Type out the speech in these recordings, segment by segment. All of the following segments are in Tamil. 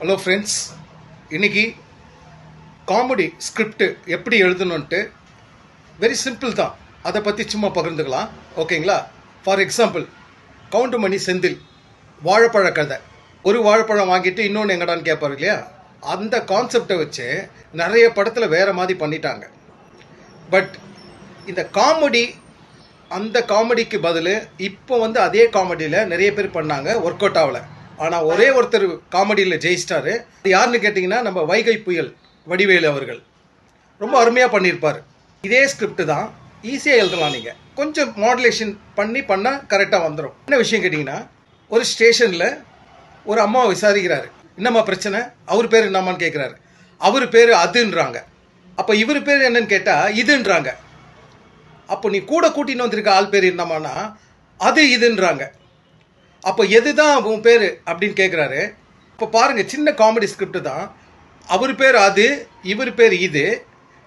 ஹலோ ஃப்ரெண்ட்ஸ் இன்னைக்கு காமெடி ஸ்கிரிப்டு எப்படி எழுதணுன்ட்டு வெரி சிம்பிள் தான். அதை பற்றி சும்மா பகிர்ந்துக்கலாம். ஓகேங்களா? ஃபார் எக்ஸாம்பிள் கவுண்டுமணி செந்தில் வாழைப்பழ கதை. ஒரு வாழைப்பழம் வாங்கிட்டு இன்னொன்று எங்கடான்னு கேட்பாரு இல்லையா? அந்த கான்செப்டை வச்சு நிறைய படத்தில் வேறு மாதிரி பண்ணிட்டாங்க. பட் இந்த காமெடி அந்த காமெடிக்கு பதில் இப்போ வந்து அதே காமெடியில் நிறைய பேர் பண்ணாங்க ஒர்க் அவுட் ஆகலை. ஆனால் ஒரே ஒருத்தர் காமெடியில் ஜெயிச்சிட்டாரு. அது யாருன்னு கேட்டிங்கன்னா நம்ம வைகை புயல் வடிவேலு அவர்கள். ரொம்ப அருமையாக பண்ணியிருப்பார். இதே ஸ்கிரிப்ட் தான் ஈஸியாக எழுதலாம் நீங்கள் கொஞ்சம் மாடுலேஷன் பண்ணி பண்ணால் கரெக்டாக வந்துடும் என்ன விஷயம் கேட்டிங்கன்னா ஒரு ஸ்டேஷனில் ஒரு அம்மா விசாரிக்கிறாரு. என்னம்மா பிரச்சனை? அவர் பேர் என்னம்மான்னு கேட்குறாரு அவர் பேர் அதுன்றாங்க. அப்போ இவர் பேர் என்னன்னு கேட்டால் இதுன்றாங்க. அப்போ நீ கூட கூட்டின்னு வந்திருக்க ஆள் பேர் என்னம்மானா அது இதுன்றாங்க. அப்போ எது தான் உன் பேர் அப்படின்னு கேட்குறாரு இப்போ பாருங்கள் சின்ன காமெடி ஸ்கிரிப்ட் தான். அவர் பேர் அது இவர் பேர் இது.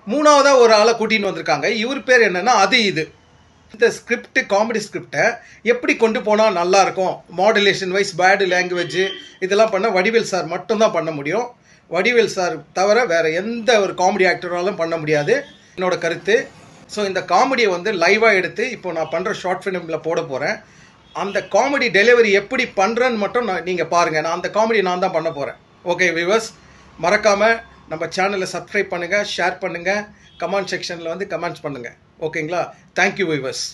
மூணாவதாக ஒரு ஆளை கூட்டின்னு வந்திருக்காங்க. இவர் பேர் என்னென்னா அது இது. இந்த ஸ்கிரிப்ட் காமெடி ஸ்கிரிப்டை எப்படி கொண்டு போனால் நல்லாயிருக்கும் மாடுலேஷன் வைஸ் பேடு லாங்குவேஜ் இதெல்லாம் பண்ண வடிவேல் சார் மட்டும்தான் பண்ண முடியும். வடிவேல் சார் தவிர வேறு எந்த ஒரு காமெடி ஆக்டராலும் பண்ண முடியாது. என்னோட கருத்து. ஸோ இந்த காமெடியை வந்து லைவாக எடுத்து இப்போ நான் பண்ணுற ஷார்ட் ஃபிலிமில் போட போகிறேன் அந்த காமெடி டெலிவரி எப்படி பண்ணுறேன்னு மட்டும் நான் நீங்கள் பாருங்கள் நான் அந்த காமெடி நான் தான் பண்ண போகிறேன் ஓகே விவர்ஸ் மறக்காமல் நம்ம சேனலை சப்ஸ்கிரைப் பண்ணுங்கள் ஷேர் பண்ணுங்கள் கமெண்ட் செக்ஷனில் வந்து கமெண்ட்ஸ் பண்ணுங்கள் ஓகேங்களா தேங்க்யூ வியூவர்ஸ்